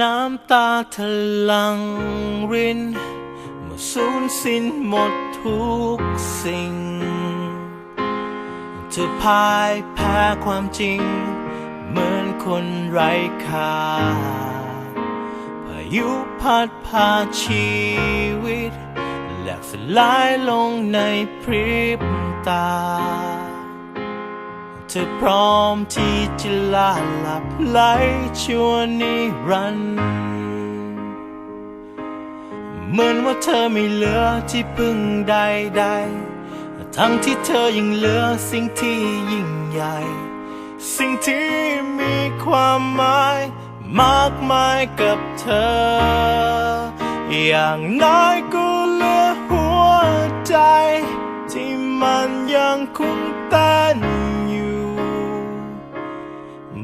น้ำตาทะลังริน เมื่อสูญสิ้นหมดทุกสิ่ง เธอพ่ายแพ้ความจริง เหมือนคนไร้ค่าพายุพัดพาชีวิต แหลกสลายลงในพริบตา เธอพร้อมที่จะลาหลับไหลชั่วนิรันดร์เหมือนว่าเธอไม่เหลือที่พึ่งใดๆ ทั้งที่เธอยังเหลือสิ่งที่ยิ่งใหญ่ สิ่งที่มีความหมายมากมายกับเธอ อย่างน้อยก็เหลือหัวใจ ที่มันยังคงเต้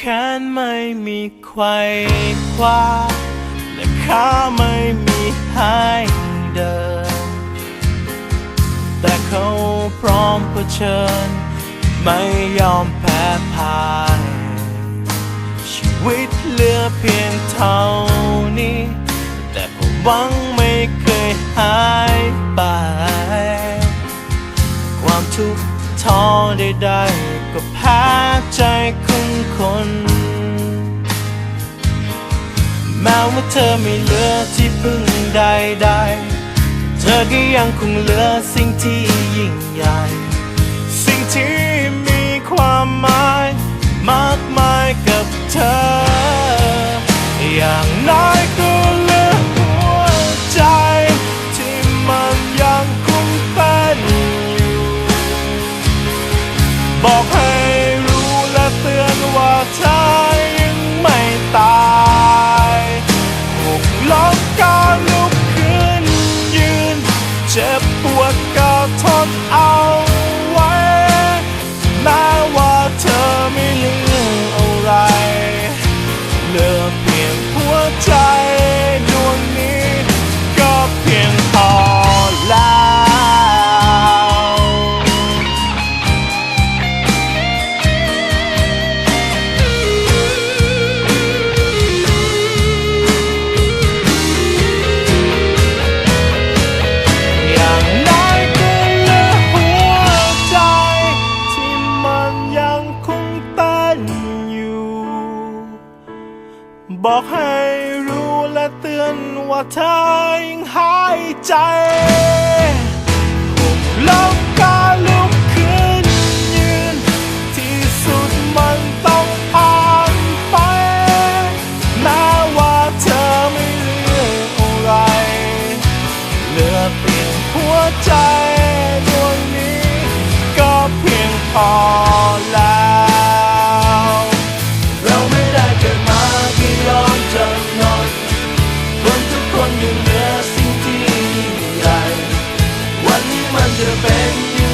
แขนไม่มีไขว้คว้าและขาไม่มีให้เดิน แต่เขาพร้อมเผชิญ ไม่ยอมแพ้พ่าย ชีวิตเหลือเพียงเท่านี้ แต่ความหวังไม่เคยหายไป ความทุกข์ ท้อใดๆก็แพ้ใจของคน แม้ว่าเธอไม่เหลือที่พึ่งใดๆ เธอก็ยังคงเหลือสิ่งที่ยิ่งใหญ่ สิ่งที่มีความหมาย บอกให้ และเตือนว่าเธอยังหายใจลม Thank you.